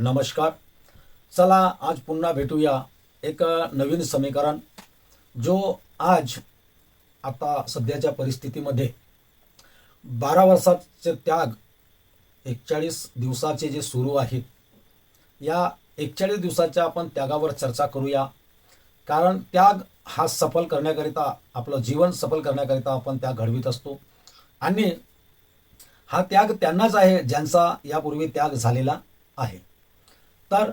नमस्कार. चला आज पुन्हा भेटूया एक नवीन समीकरण जो आज आता सध्याच्या परिस्थितीमध्ये बारा वर्षाचे त्याग एकचाळीस दिवसाचे जे सुरू आहेत या एकचाळीस दिवसाच्या आपण त्यागावर चर्चा करूया. कारण त्याग हा सफल करण्याकरिता आपलं जीवन सफल करण्याकरिता आपण त्याग घडवीत असतो. आणि हा त्याग त्यांनाच आहे ज्यांचा यापूर्वी त्याग झालेला आहे. तर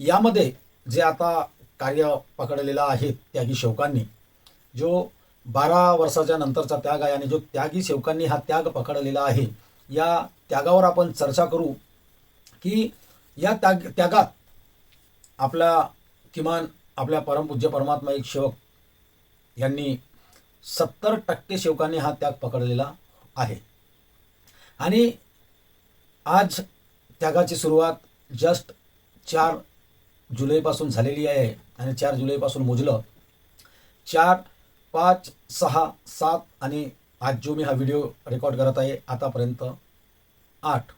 यामध्ये जे आता कार्य पकडलेलं आहे त्यागी शेवकांनी जो बारा वर्षाच्या नंतरचा त्याग आहे आणि जो त्यागी सेवकांनी हा त्याग पकडलेला आहे या त्यागावर आपण चर्चा करू की या त्याग त्यागात आपल्या किमान आपल्या परमपूज्य परमात्मा एक सेवक यांनी सत्तर टक्के सेवकांनी हा त्याग पकडलेला आहे. आणि आज त्यागाची सुरुवात जस्ट चार जुलैपासून झालेली आहे आणि चार जुलैपासून मोजलं. चार पाच सहा सात आणि आज जो मी हा व्हिडिओ रेकॉर्ड करत आहे आतापर्यंत आठ.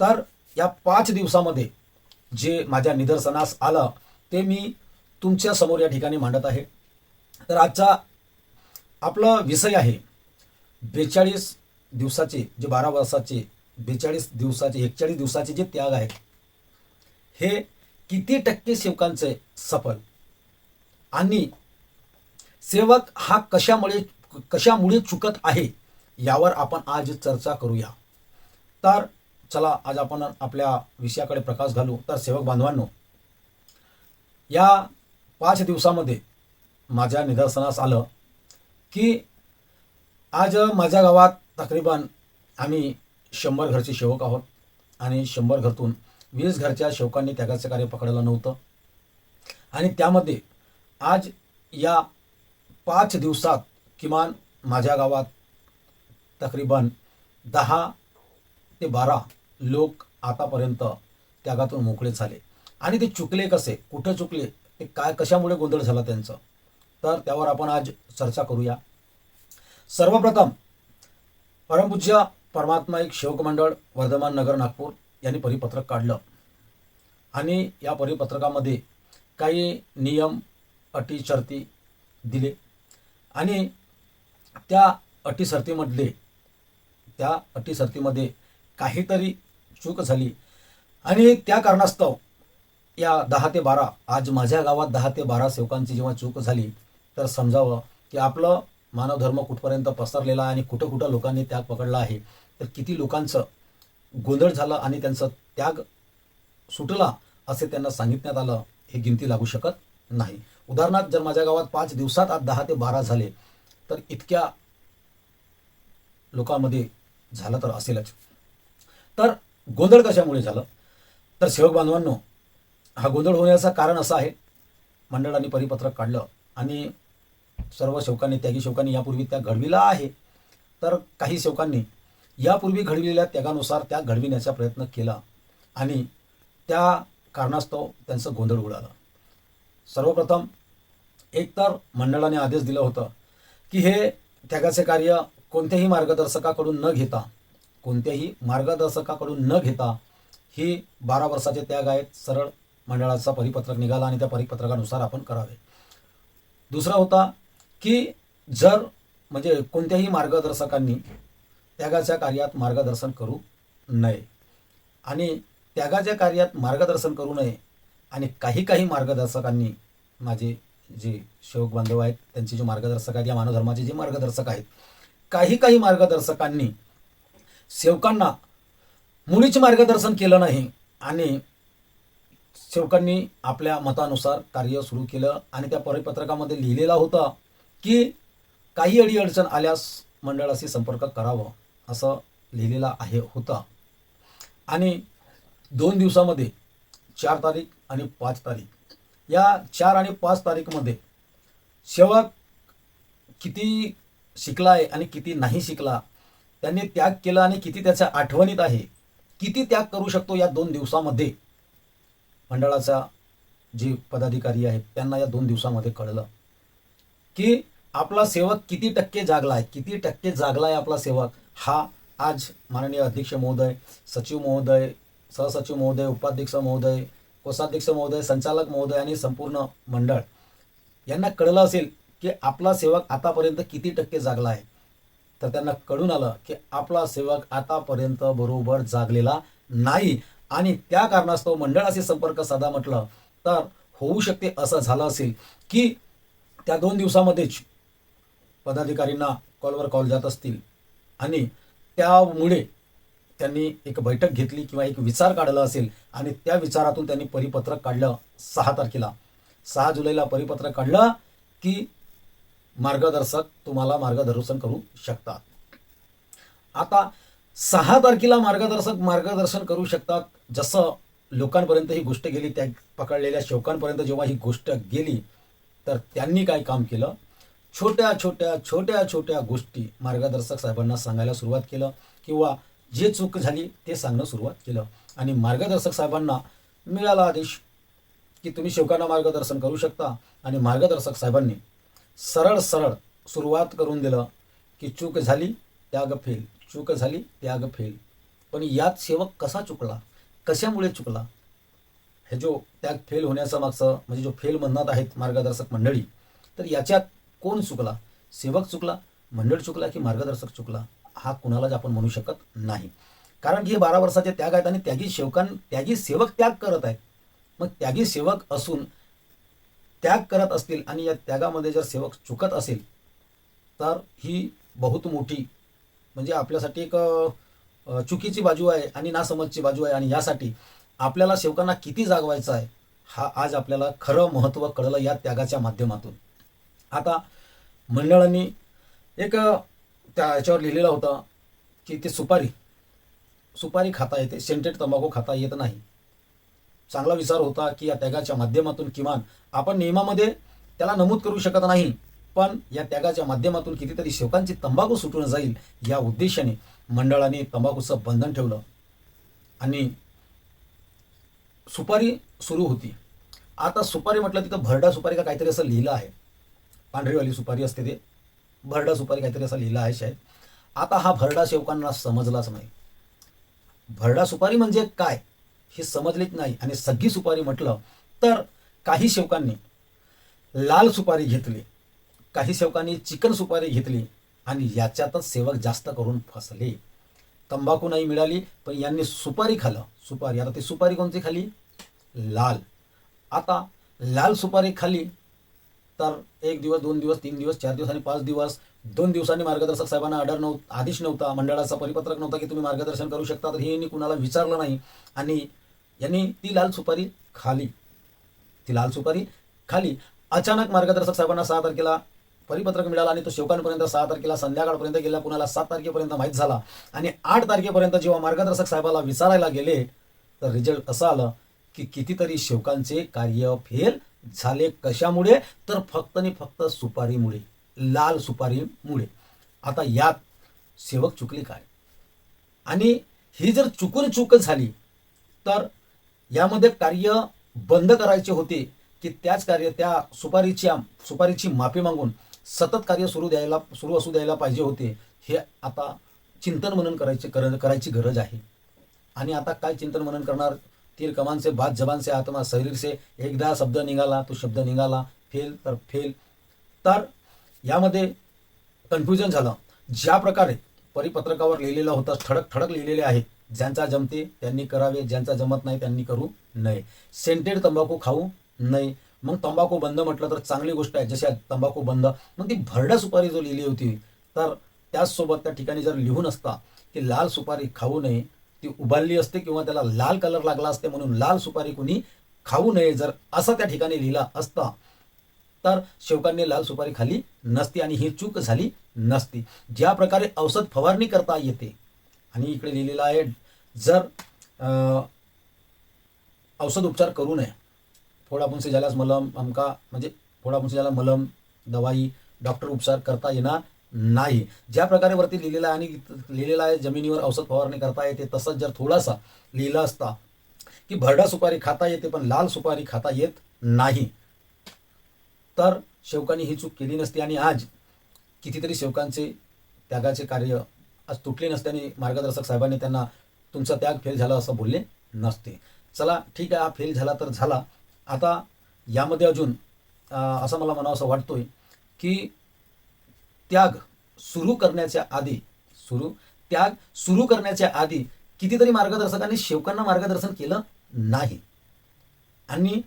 तर या पाच दिवसामध्ये जे माझ्या निदर्शनास आलं ते मी तुमच्यासमोर या ठिकाणी मांडत आहे. तर आजचा आपला विषय आहे बेचाळीस दिवसाचे जे बारा वर्षाचे बेचाळीस दिवसाचे एकचाळीस दिवसाचे जे त्याग आहेत हे किती टक्के सेवकांचे सफल? आणि सेवक हा कशामुळे कशामुळे चुकत आहे यावर आपण आज चर्चा करूया. तर चला आज आपण आपल्या विषयाकडे प्रकाश घालू. तर सेवक बांधवांनो या पाच दिवसामध्ये माझ्या निदर्शनास आलं की आज माझ्या गावात तकरीबन आम्ही शंभर घरचे सेवक आहोत. आणि शंभर घरतून वीस घरच्या शेवकांनी त्यागाचं कार्य पकडलं नव्हतं. आणि त्यामध्ये आज या पाच दिवसात किमान माझ्या गावात तकरीबन दहा ते बारा लोक आतापर्यंत त्यागातून मोकळे झाले. आणि ते चुकले कसे? कुठं चुकले? ते काय कशामुळे गोंधळ झाला त्यांचं? तर त्यावर आपण आज चर्चा करूया. सर्वप्रथम परमपूज्य परमात्मा एक शेवक मंडळ वर्धमान नगर नागपूर. यांनी परिपत्रक काढलं. आणि या परिपत्रकामध्ये काही नियम अटी शर्ती दिले. आणि त्या अटी शर्तीमधले त्या अटी शर्तीमध्ये काहीतरी चूक झाली. आणि त्या कारणास्तव या दहा ते बारा आज माझ्या गावात दहा ते बारा सेवकांची जेव्हा चूक झाली तर समजावं की आपलं मानवधर्म कुठपर्यंत पसरलेला आहे आणि कुठं कुठं लोकांनी त्याग पकडला आहे. तर किती लोकांचं गोंधळ झालं आणि त्यांचं त्याग सुटला असे त्यांना सांगितण्यात आलं हे गिनती लागू शकत नाही. उदाहरणार्थ जर माझ्या गावात पाच दिवसात आज दहा ते बारा झाले तर इतक्या लोकांमध्ये झालं तर असेलच. तर गोंधळ कशामुळे झालं? तर सेवक बांधवांनो हा गोंधळ होण्याचं कारण असं आहे मंडळाने परिपत्रक काढलं आणि सर्व सेवकांनी त्यागी सेवकांनी यापूर्वी त्या घडविला आहे. तर काही सेवकांनी यापूर्वी घडविलेल्या त्यागानुसार त्या घडविण्याचा प्रयत्न केला आणि त्या कारणास्तव त्यांचं गोंधळ उडालं. सर्वप्रथम एकतर मंडळाने आदेश दिलं होतं की हे त्यागाचे कार्य कोणत्याही मार्गदर्शकाकडून न घेता कोणत्याही मार्गदर्शकाकडून न घेता ही बारा वर्षाचे त्याग आहेत सरळ मंडळाचा परिपत्रक निघाला आणि त्या परिपत्रकानुसार आपण करावे. दुसरा होता की जर म्हणजे कोणत्याही मार्गदर्शकांनी त्यागाच्या कार्यात मार्गदर्शन करू नये. आणि त्यागाच्या कार्यात मार्गदर्शन करू नये आणि काही काही मार्गदर्शकांनी माझे जे शेवक बांधव आहेत त्यांचे जे मार्गदर्शक आहेत या मानवधर्माचे जे मार्गदर्शक आहेत काही काही मार्गदर्शकांनी सेवकांना मुळीच मार्गदर्शन केलं नाही आणि सेवकांनी आपल्या मतानुसार कार्य सुरू केलं आणि त्या परिपत्रकामध्ये लिहिलेला होता की काही अडीअडचण आल्यास मंडळाशी संपर्क करावं. असं लिहिलेलं आहे होतं. आणि दोन दिवसामध्ये चार तारीख आणि पाच तारीख. या चार आणि पाच तारीखमध्ये सेवक किती शिकला आहे आणि किती नाही शिकला त्यांनी त्याग केला आणि किती त्याच्या आठवणीत आहे किती त्याग करू शकतो या दोन दिवसामध्ये? मंडळाचा जे पदाधिकारी आहेत त्यांना या दोन दिवसामध्ये कळलं की आपला सेवक किती टक्के जागला आहे किती टक्के जागला आहे आपला सेवक? हा आज माननीय अध्यक्ष महोदय सचिव महोदय सहसचिव महोदय उपाध्यक्ष महोदय कोषाध्यक्ष महोदय संचालक महोदय आणि संपूर्ण मंडळ यांना कळलं असेल की आपला सेवक आतापर्यंत किती टक्के जागला आहे. तर त्यांना कळून आलं की आपला सेवक आतापर्यंत बरोबर जागलेला नाही आणि त्या कारणास्तव मंडळाशी संपर्क साधा म्हटलं तर होऊ शकते असं झालं असेल की त्या दोन दिवसामध्येच पदाधिकारींना कॉलवर कॉल जात असतील. आणि त्यामुळे त्यांनी एक बैठक घेतली किंवा एक विचार काढला असेल आणि त्या विचारातून त्यांनी परिपत्रक काढलं सहा तारखेला. सहा जुलैला परिपत्रक काढलं की मार्गदर्शक तुम्हाला मार्गदर्शन करू शकतात. आता सहा तारखेला मार्गदर्शक मार्गदर्शन करू शकतात. जसं लोकांपर्यंत ही गोष्ट गेली त्या पकडलेल्या शोकांपर्यंत जेव्हा ही गोष्ट गेली तर त्यांनी काय काम केलं? छोट्या छोट्या छोट्या छोट्या गोष्टी मार्गदर्शक साहेबांना सांगायला सुरुवात केलं किंवा जे चूक झाली ते सांगणं सुरुवात केलं. आणि मार्गदर्शक साहेबांना मिळाला आदेश की तुम्ही शेवकांना मार्गदर्शन करू शकता. आणि मार्गदर्शक साहेबांनी सरळ सरळ सुरुवात करून दिलं की चूक झाली त्याग फेल चूक झाली त्याग फेल पण यात सेवक कसा चुकला? कशामुळे चुकला? हे जो त्याग फेल होण्याचा मागचं म्हणजे जो फेल म्हणत आहेत मार्गदर्शक मंडळी तर याच्यात कोण चुकला? सेवक चुकला मंडळ चुकला की मार्गदर्शक चुकला? हा कुणालाच आपण म्हणू शकत नाही. कारण की हे बारा वर्षाचे त्याग आहेत आणि त्यागी सेवकां त्यागी सेवक त्याग करत आहेत. मग त्यागी सेवक असून त्याग करत असतील आणि या त्यागामध्ये जर सेवक चुकत असेल तर ही बहुत मोठी म्हणजे आपल्यासाठी एक चुकीची बाजू आहे आणि नासमजची बाजू आहे आणि यासाठी आपल्याला सेवकांना किती जागवायचं आहे हा आज आपल्याला खरं महत्त्व कळलं या त्यागाच्या माध्यमातून. आता मंडळांनी एक त्या याच्यावर लिहिलेलं होतं की ते सुपारी सुपारी खाता येते सेंटेड तंबाखू खाता येत नाही. चांगला विचार होता की या त्यागाच्या माध्यमातून किमान आपण नियमामध्ये त्याला नमूद करू शकत नाही पण या त्यागाच्या माध्यमातून कितीतरी सेवकांची तंबाखू सुटून जाईल या उद्देशाने मंडळाने तंबाखूचं बंधन ठेवलं. आणि सुपारी सुरू होती. आता सुपारी म्हटलं तिथं भरडा सुपारी का काहीतरी असं लिहिलं आहे. पांढरीवाली सुपारी असते ते. भरडा सुपारी काहीतरी असं लिहिलं आहे शायद. आता हा भरडा सेवकांना समजलाच नाही. भरडा सुपारी म्हणजे काय हे समजलीच नाही आणि सगळी सुपारी म्हटलं तर काही सेवकांनी लाल सुपारी घेतली काही सेवकांनी चिकन सुपारी घेतली आणि याच्यातच सेवक जास्त करून फसले. तंबाखू नाही मिळाली पण यांनी सुपारी खाल्लं. सुपारी आता ती सुपारी कोणती खाली लाल. आता लाल सुपारी खाली तर एक दिवस दोन दिवस तीन दिवस चार दिवस आणि पाच दिवस. दोन दिवसांनी मार्गदर्शक साहेबांना ऑर्डर नव्हता आदेश नव्हता मंडळाचा परिपत्रक नव्हता की तुम्ही मार्गदर्शन करू शकता तर हे यांनी कुणाला विचारलं नाही. आणि यांनी ती लाल सुपारी खाली ती लाल सुपारी खाली. अचानक मार्गदर्शक साहेबांना सहा तारखेला परिपत्रक मिळाला आणि तो शेवकांपर्यंत सहा तारखेला संध्याकाळपर्यंत गेला कुणाला सात तारखेपर्यंत माहीत झाला. आणि आठ तारखेपर्यंत जेव्हा मार्गदर्शक साहेबाला विचारायला गेले तर रिझल्ट असं आलं की कितीतरी शेवकांचे कार्य फेल झाले कशामुळे? तर फक्त आणि फक्त सुपारीमुळे लाल सुपारीमुळे. आता यात सेवक चुकली काय? आणि ही जर चुकून चूक झाली तर यामध्ये कार्य बंद करायचे होते की त्याच कार्य त्या सुपारीची सुपारीची माफी मागून सतत कार्य सुरू द्यायला सुरू असू द्यायला पाहिजे होते हे आता चिंतन मनन करायचे कर करायची गरज आहे. आणि आता काय चिंतन मनन करणार? तीर कमान से बात जबान से आत्मा शरीर से एकदा शब्द निघाला तो शब्द निघाला फेल तर फेल. तर यामध्ये कन्फ्युजन झालं. ज्या प्रकारे परिपत्रकावर लिहिलेलं होतं ठळक ठळक लिहिलेले आहेत ज्यांचा जमते त्यांनी करावे ज्यांचा जमत नाही त्यांनी करू नये. सेंटेड तंबाखू खाऊ नये. मग तंबाखू बंद म्हटलं तर चांगली गोष्ट आहे जशी तंबाखू बंद. मग ती भरड्या सुपारी जो लिहिली होती तर त्याचसोबत त्या ठिकाणी जर लिहून असता की लाल सुपारी खाऊ नये ती उभारली असते किंवा त्याला लाल कलर लागला असते म्हणून लाल सुपारी कुणी खाऊ नये जर असं त्या ठिकाणी लिहिला असता तर शेवकांनी लाल सुपारी खाली नसती आणि ही चूक झाली नसती. ज्या प्रकारे औषध फवारणी करता येते आणि इकडे लिहिलेलं आहे जर औषध उपचार करू नये फोडापुंसी झाल्यास मलम आमका म्हणजे फोडापुंसी झाला मलम दवाई डॉक्टर उपचार करता येणार नाही. ज्या प्रकारे वरती लिहिलेलं आहे आणि लिहिलेलं आहे जमिनीवर औषध फवारणी करता येते तसंच जर थोडासा लिहिलं असता की भरडा सुपारी खाता येते पण लाल सुपारी खाता येत नाही तर शेवकांनी ही चूक केली नसती. आणि आज कितीतरी शेवकांचे त्यागाचे कार्य आज तुटले नसते आणि मार्गदर्शक साहेबांनी त्यांना तुमचा त्याग फेल झाला असं बोलले नसते. चला ठीक आहे हा फेल झाला तर झाला. आता यामध्ये अजून असं मला म्हणावं असं वाटतोय की त्याग सुरू करण्याच्या आधी सुरू त्याग सुरू करण्याच्या आधी कितीतरी मार्गदर्शकांनी शेवकांना मार्गदर्शन केलं नाही. आणि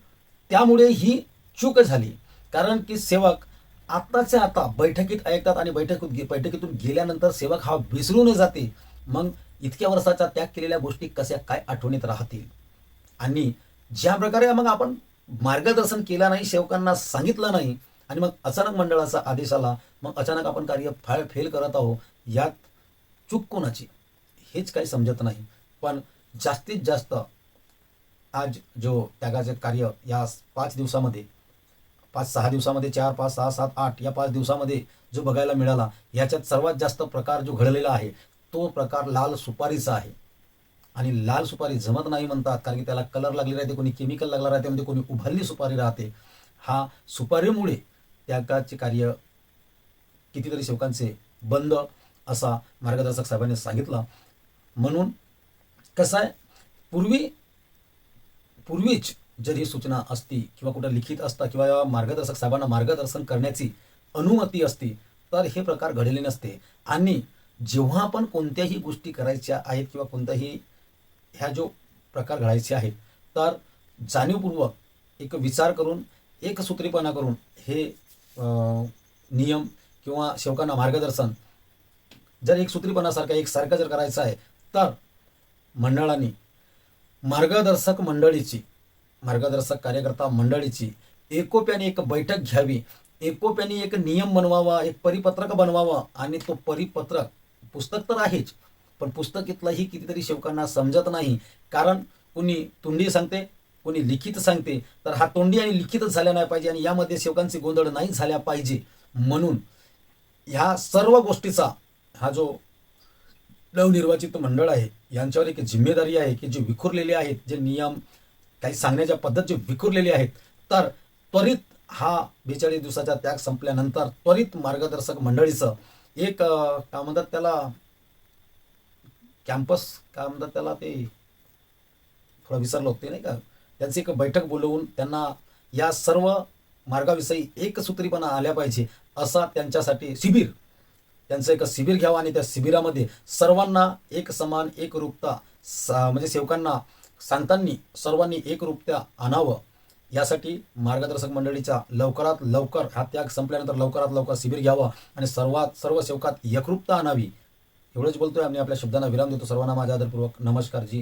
त्यामुळे ही चूक झाली. कारण की सेवक आत्ताच्या आता बैठकीत ऐकतात आणि बैठकीत बैठकीतून गेल्यानंतर सेवक हा विसरून जाते. मग इतक्या वर्षाचा त्याग केलेल्या गोष्टी कशा काय आठवणीत राहतील? आणि ज्या प्रकारे मग आपण मार्गदर्शन केलं नाही सेवकांना सांगितलं नाही आणि मग अचानक मंडळाचा आदेश आला मग अचानक आपण कार्य फाय फेल करत आहोत यात चूक कोणाची? हेच काही समजत नाही. पण जास्तीत जास्त आज जो त्यागाचे कार्य या पाच दिवसामध्ये पाच सहा दिवसामध्ये चार पाच सहा सात आठ या पाच दिवसामध्ये जो बघायला मिळाला याच्यात सर्वात जास्त प्रकार जो घडलेला आहे तो प्रकार लाल सुपारीचा आहे. आणि लाल सुपारी जमत नाही म्हणतात कारण की त्याला कलर लागले राहते कोणी केमिकल लागला राहते म्हणजे कोणी उभारली सुपारी राहते. हा सुपारीमुळे त्यागाचे कार्य कितीतरी सेवकांचे बंद असा मार्गदर्शक साहेबांनी सांगितलं. म्हणून कसं आहे पूर्वी पूर्वीच जर ही सूचना असती किंवा कुठं लिखित असता किंवा मार्गदर्शक साहेबांना मार्गदर्शन करण्याची अनुमती असती तर हे प्रकार घडले नसते. आणि जेव्हा आपण कोणत्याही गोष्टी करायच्या आहेत किंवा कोणत्याही ह्या जो प्रकार घडायचे आहेत तर जाणीवपूर्वक एक विचार करून एक सूत्रीपणा करून हे नियम किंवा सेवकांना मार्गदर्शन जर एक सूत्रीपणासारखं एक सारखं जर करायचं आहे तर मंडळाने मार्गदर्शक मंडळीची मार्गदर्शक कार्यकर्ता मंडळीची एकोप्याने एक बैठक घ्यावी. एकोप्याने एक नियम बनवावा एक परिपत्रक बनवावा आणि तो परिपत्रक पुस्तक तर आहेच पण पुस्तक इथलंही कितीतरी सेवकांना समजत नाही. कारण कुणी तुंडी सांगते कोणी लिखित सांगते तर हा तोंडी आणि लिखितच झाल्या नाही पाहिजे आणि यामध्ये सेवकांचे गोंधळ नाही झाल्या पाहिजे. म्हणून ह्या सर्व गोष्टीचा हा जो नवनिर्वाचित मंडळ आहे यांच्यावर एक जिम्मेदारी आहे की जे विखुरलेले आहेत जे नियम काही सांगण्याच्या पद्धत जे विखुरलेले आहेत तर त्वरित हा बेचाळीस दिवसाचा त्याग संपल्यानंतर त्वरित मार्गदर्शक मंडळीचं एक काय म्हणतात त्याला कॅम्पस काय म्हणतात त्याला ते थोडं विसरलो होते नाही का? त्यांची एक बैठक बोलवून त्यांना या सर्व मार्गाविषयी एकसूत्रीपणा आल्या पाहिजे असा त्यांच्यासाठी शिबिर त्यांचं एक शिबिर घ्यावं आणि त्या शिबिरामध्ये सर्वांना एक समान एकरूपता सा म्हणजे सेवकांना सांगताना सर्वांनी एकरूपता आणावं. यासाठी मार्गदर्शक मंडळीचा लवकरात लवकर हा त्याग संपल्यानंतर लवकरात लवकर शिबिर घ्यावं आणि सर्वात सर्व सेवकात एकरूपता आणावी. एवढंच बोलतोय आम्ही आपल्या शब्दांना विराम देतो. सर्वांना माझा आदरपूर्वक नमस्कार जी.